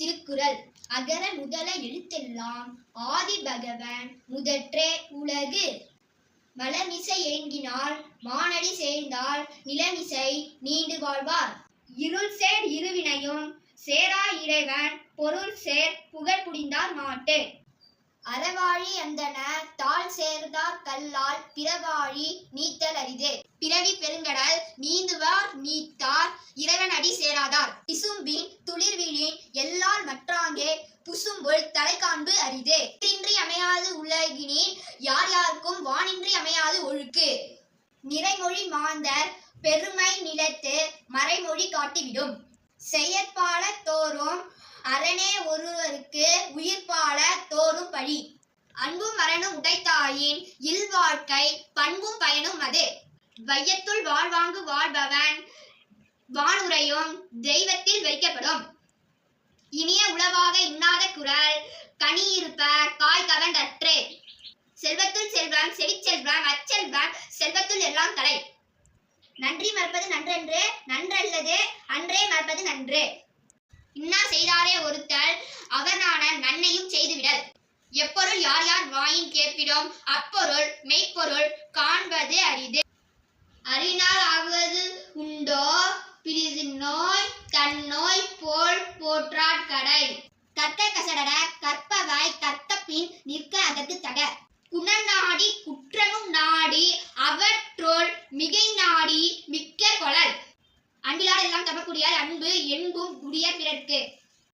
திருக்குறள். அகர முதல எழுத்தெல்லாம் ஆதி பகவன் முதற்றே உலகு. வளமிசை ஏங்கினால் மானடி சேர்ந்தால் நிலமிசை நீண்டு வாழ்வார். இருள் சேர் இருவினையும் சேரா இறைவன் பொருள் சேர் புகழ் புடிந்தார் மாட்டு. அறவாழி அந்தன தாழ் சேர்ந்தார் கல்லால் பிறவாழி நீத்தல் அரிது. பிறவி பெருங்கடல் நீந்துவார் நீத்தார் அரிது இன்றி அமையாது உலகினில் யார் யாருக்கும் வானின்றி அமையாது ஒழுக்கு. நிறைமொழி மாந்தர் பெருமை நிலத்து மறைமொழி காட்டிவிடும். செயற்பால தோறும் அரணே ஒருவருக்கு உயிர்ப்பால தோறும் பழி. அன்பும் மரணும் உடைத்தாயின் இல்வாழ்க்கை பண்பும் பயனும் அது. வையத்துள் வாழ்வாங்கு வாழ்பவன் வானுரையும் தெய்வத்தில் வைக்கப்படும். இனிய உளவாக இன்னாத குரல் கனி செல்வத்துள் செல்வம் செவிச்செல்வம் அச்செல்வம் செல்வத்துள் எல்லாம் தலை. நன்றி மறப்பது நன்றன்று நன்றல்லது அன்றே மறப்பது நன்று. இன்னா செய்தாரே ஒருத்தல் அவனான நன்னையும் செய்துவிடல். எப்பொருள் யார் யார் வாயின் கேட்பிடும் அப்பொருள் மெய்ப்பொருள் காண்பது அரிது. அறினால் ஆவது உண்டோ? பிரிது நோய் தன் நோய் போல் போற்றாட் கடை. கற்க கசடட கற்பவாய் கற்க பின் நிற்க அதற்கு தட. மிக்க கொளல் அன்பிலார் எல்லாம் தவக்கூடியார் அன்பு என்பும் குடிய பிறர்க்கு.